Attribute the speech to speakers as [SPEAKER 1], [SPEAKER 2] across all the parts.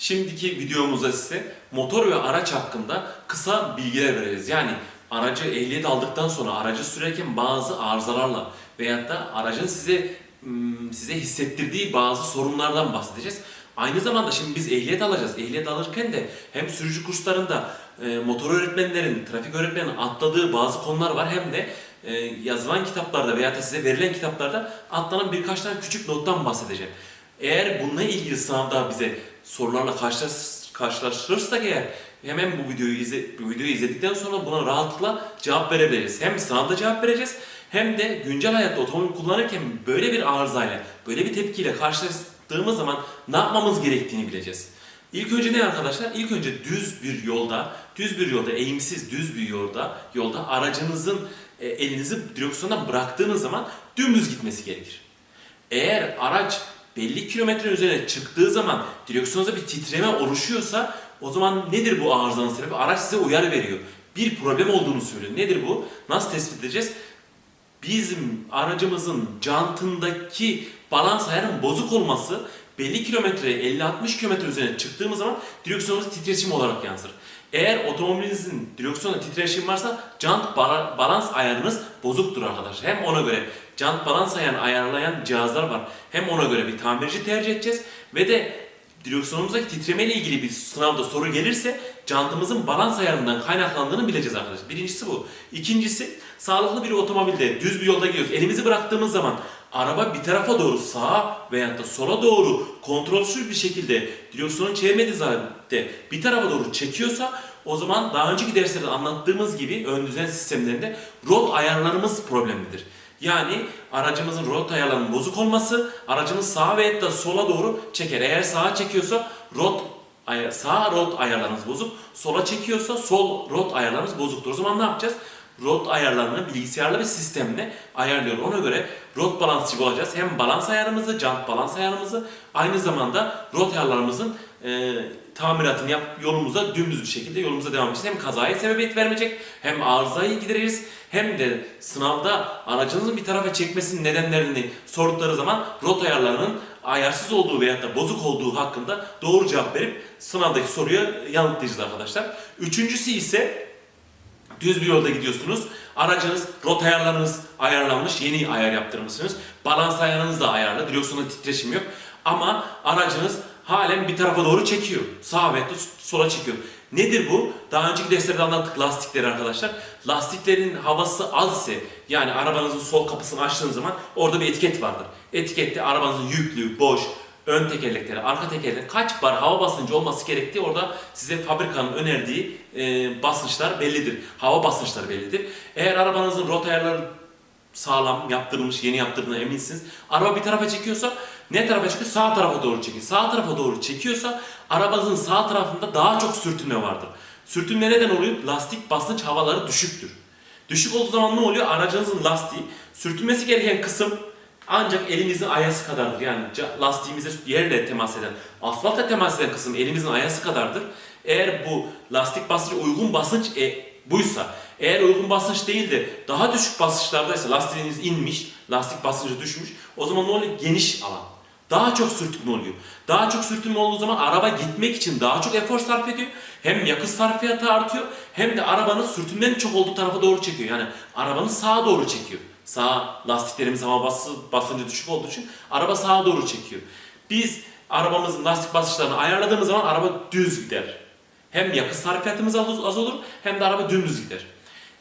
[SPEAKER 1] Şimdiki videomuzda size motor ve araç hakkında kısa bilgiler vereceğiz. Yani aracı ehliyet aldıktan sonra aracı sürerken bazı arızalarla veyahut da aracın size ım, size hissettirdiği bazı sorunlardan bahsedeceğiz. Aynı zamanda şimdi biz ehliyet alacağız. Ehliyet alırken de hem sürücü kurslarında e, motor öğretmenlerin, trafik öğretmeninin atladığı bazı konular var hem de e, yazılan kitaplarda veya da size verilen kitaplarda atlanan birkaç tane küçük nottan bahsedeceğim. Eğer bununla ilgili sınavda bize sorularla karşılaş, karşılaşırsak eğer hemen bu videoyu izle, bu videoyu izledikten sonra buna rahatlıkla cevap verebiliriz. Hem sınavda cevap vereceğiz hem de güncel hayatta otomobil kullanırken böyle bir arızayla, böyle bir tepkiyle karşılaştığımız zaman ne yapmamız gerektiğini bileceğiz. İlk önce ne arkadaşlar? İlk önce düz bir yolda, düz bir yolda, eğimsiz düz bir yolda, yolda aracınızın e, elinizi direksiyondan bıraktığınız zaman dümdüz gitmesi gerekir. Eğer araç belli kilometre üzerine çıktığı zaman direksiyonunuzda bir titreme oluşuyorsa o zaman nedir bu arızanın sebebi? Araç size uyarı veriyor. Bir problem olduğunu söylüyor. Nedir bu? Nasıl tespit edeceğiz? Bizim aracımızın jantındaki balans ayarının bozuk olması belli kilometre 50-60 kilometre üzerine çıktığımız zaman direksiyonumuz titreşim olarak yansır. Eğer otomobilinizin direksiyonda titreşim varsa jant bala- balans ayarınız bozuktur arkadaşlar. Hem ona göre jant balans ayarını ayarlayan cihazlar var. Hem ona göre bir tamirci tercih edeceğiz ve de direksiyonumuzdaki titreme ile ilgili bir sınavda soru gelirse jantımızın balans ayarından kaynaklandığını bileceğiz arkadaşlar. Birincisi bu. İkincisi sağlıklı bir otomobilde düz bir yolda gidiyoruz. Elimizi bıraktığımız zaman araba bir tarafa doğru sağa veyahut da sola doğru kontrolsüz bir şekilde direksiyonu çevirmediği halde bir tarafa doğru çekiyorsa o zaman daha önceki derslerde anlattığımız gibi ön düzen sistemlerinde rot ayarlarımız problemlidir. Yani aracımızın rot ayarlarının bozuk olması aracımız sağa ve da sola doğru çeker. Eğer sağa çekiyorsa rot sağ rot ayarlarımız bozuk, sola çekiyorsa sol rot ayarlarımız bozuktur. O zaman ne yapacağız? Rot ayarlarını bilgisayarlı bir sistemle ayarlıyor. Ona göre rot balansçı olacağız. Hem balans ayarımızı, jant balans ayarımızı aynı zamanda rot ayarlarımızın e, tamiratını yap yolumuza dümdüz bir şekilde yolumuza devam edeceğiz. Hem kazaya sebebiyet vermeyecek, hem arızayı gideririz, hem de sınavda aracınızın bir tarafa çekmesinin nedenlerini sordukları zaman rot ayarlarının ayarsız olduğu veyahut da bozuk olduğu hakkında doğru cevap verip sınavdaki soruya yanıtlayacağız arkadaşlar. Üçüncüsü ise Düz bir yolda gidiyorsunuz. Aracınız, rot ayarlarınız ayarlanmış, yeni ayar yaptırmışsınız. Balans ayarınız da ayarlı, direksiyonda titreşim yok. Ama aracınız halen bir tarafa doğru çekiyor. Sağa ve sola çekiyor. Nedir bu? Daha önceki derslerde anlattık lastikleri arkadaşlar. Lastiklerin havası az ise yani arabanızın sol kapısını açtığınız zaman orada bir etiket vardır. Etikette arabanızın yüklü, boş, ön tekerlekleri, arka tekerlekleri kaç bar hava basıncı olması gerektiği orada size fabrikanın önerdiği e, basınçlar bellidir. Hava basınçları bellidir. Eğer arabanızın rot ayarları sağlam yaptırılmış, yeni yaptırdığına eminsiniz. Araba bir tarafa çekiyorsa ne tarafa çekiyor? Sağ tarafa doğru çekiyor. Sağ tarafa doğru çekiyorsa arabanızın sağ tarafında daha çok sürtünme vardır. Sürtünme neden oluyor? Lastik basınç havaları düşüktür. Düşük olduğu zaman ne oluyor? Aracınızın lastiği sürtünmesi gereken kısım ancak elimizin ayası kadardır. Yani lastiğimize yerle temas eden, asfaltla temas eden kısım elimizin ayası kadardır. Eğer bu lastik basıncı uygun basınç e, buysa, eğer uygun basınç değil de daha düşük basınçlardaysa lastiğiniz inmiş, lastik basıncı düşmüş, o zaman ne oluyor? Geniş alan. Daha çok sürtünme oluyor. Daha çok sürtünme olduğu zaman araba gitmek için daha çok efor sarf ediyor. Hem yakıt sarfiyatı artıyor hem de arabanın sürtünmenin çok olduğu tarafa doğru çekiyor. Yani arabanın sağa doğru çekiyor. Sağ lastiklerimiz hava bası, basıncı düşük olduğu için araba sağa doğru çekiyor. Biz arabamızın lastik basınçlarını ayarladığımız zaman araba düz gider. Hem yakıt sarfiyatımız az olur hem de araba dümdüz gider.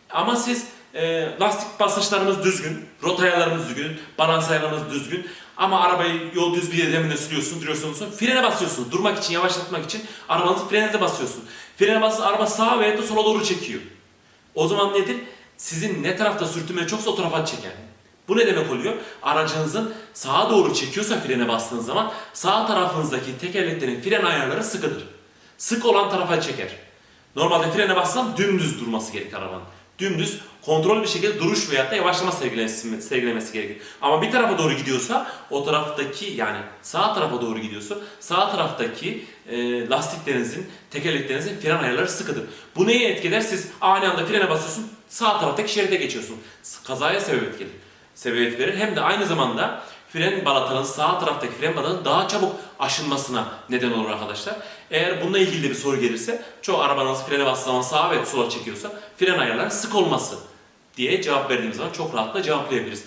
[SPEAKER 1] Ama siz e, lastik basınçlarımız düzgün, rot ayarlarımız düzgün, balans ayarlarımız düzgün ama arabayı yol düz bir zemine sürüyorsunuz, duruyorsunuz, frene basıyorsunuz. Durmak için, yavaşlatmak için arabanızı frenize basıyorsun. Frene basın araba sağa veya da sola doğru çekiyor. O zaman nedir? Sizin ne tarafta sürtünme çoksa o tarafa çeker. Bu ne demek oluyor? Aracınızın sağa doğru çekiyorsa frene bastığınız zaman sağ tarafınızdaki tekerleklerin fren ayarları sıkıdır. Sık olan tarafa çeker. Normalde frene bassam dümdüz durması gerekir arabanın. Dümdüz kontrol bir şekilde duruş veyahut da yavaşlama sergilemesi, sergilemesi gerekir. Ama bir tarafa doğru gidiyorsa o taraftaki yani sağ tarafa doğru gidiyorsa sağ taraftaki e, lastiklerinizin, tekerleklerinizin fren ayarları sıkıdır. Bu neyi etkiler? Siz ani anda frene basıyorsun sağ taraftaki şeride geçiyorsun. Kazaya sebebiyet gelir sebebiyet verir. Hem de aynı zamanda fren balatanın sağ taraftaki fren balatanın daha çabuk aşınmasına neden olur arkadaşlar. Eğer bununla ilgili bir soru gelirse çoğu arabanız frene bastığı zaman sağa ve sola çekiyorsa fren ayarlarının sık olması diye cevap verdiğimiz zaman çok rahatla cevaplayabiliriz.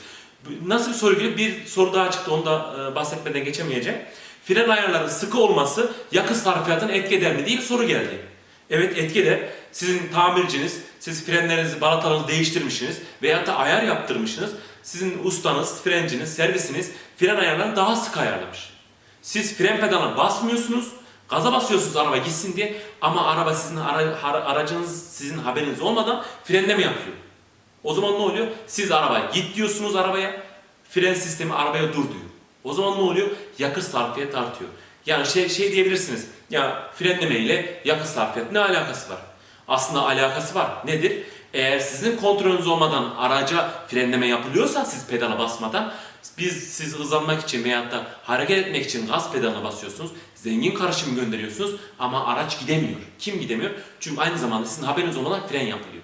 [SPEAKER 1] Nasıl bir soru geliyor? Bir soru daha çıktı onu da e, bahsetmeden geçemeyeceğim. Fren ayarlarının sıkı olması yakıt sarfiyatına etki eder mi diye bir soru geldi. Evet etki eder. Sizin tamirciniz, siz frenlerinizi, balatalarınızı değiştirmişsiniz veya da ayar yaptırmışsınız. Sizin ustanız, frenciniz, servisiniz fren ayarlarını daha sık ayarlamış. Siz fren pedalına basmıyorsunuz, gaza basıyorsunuz araba gitsin diye ama araba sizin ara- aracınız sizin haberiniz olmadan frenleme yapıyor. O zaman ne oluyor? Siz arabaya git diyorsunuz arabaya, fren sistemi arabaya dur diyor. O zaman ne oluyor? Yakıt sarfiyatı artıyor. Yani şey, şey diyebilirsiniz, ya frenleme ile yakıt sarfiyatı ne alakası var? Aslında alakası var. Nedir? Eğer sizin kontrolünüz olmadan araca frenleme yapılıyorsa siz pedala basmadan biz siz hızlanmak için veyahut da hareket etmek için gaz pedalına basıyorsunuz. Zengin karışım gönderiyorsunuz ama araç gidemiyor. Kim gidemiyor? Çünkü aynı zamanda sizin haberiniz olmadan fren yapılıyor.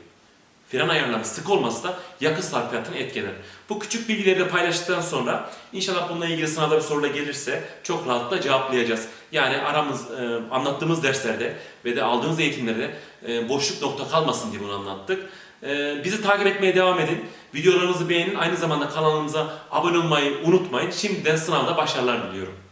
[SPEAKER 1] Fren ayarlarının sık olması da yakıt sarfiyatını etkiler. Bu küçük bilgileri de paylaştıktan sonra inşallah bununla ilgili sınavda bir soru da gelirse çok rahatla cevaplayacağız. Yani aramız e, anlattığımız derslerde ve de aldığımız eğitimlerde e, boşluk nokta kalmasın diye bunu anlattık. E, bizi takip etmeye devam edin. Videolarımızı beğenin. Aynı zamanda kanalımıza abone olmayı unutmayın. Şimdiden sınavda başarılar diliyorum.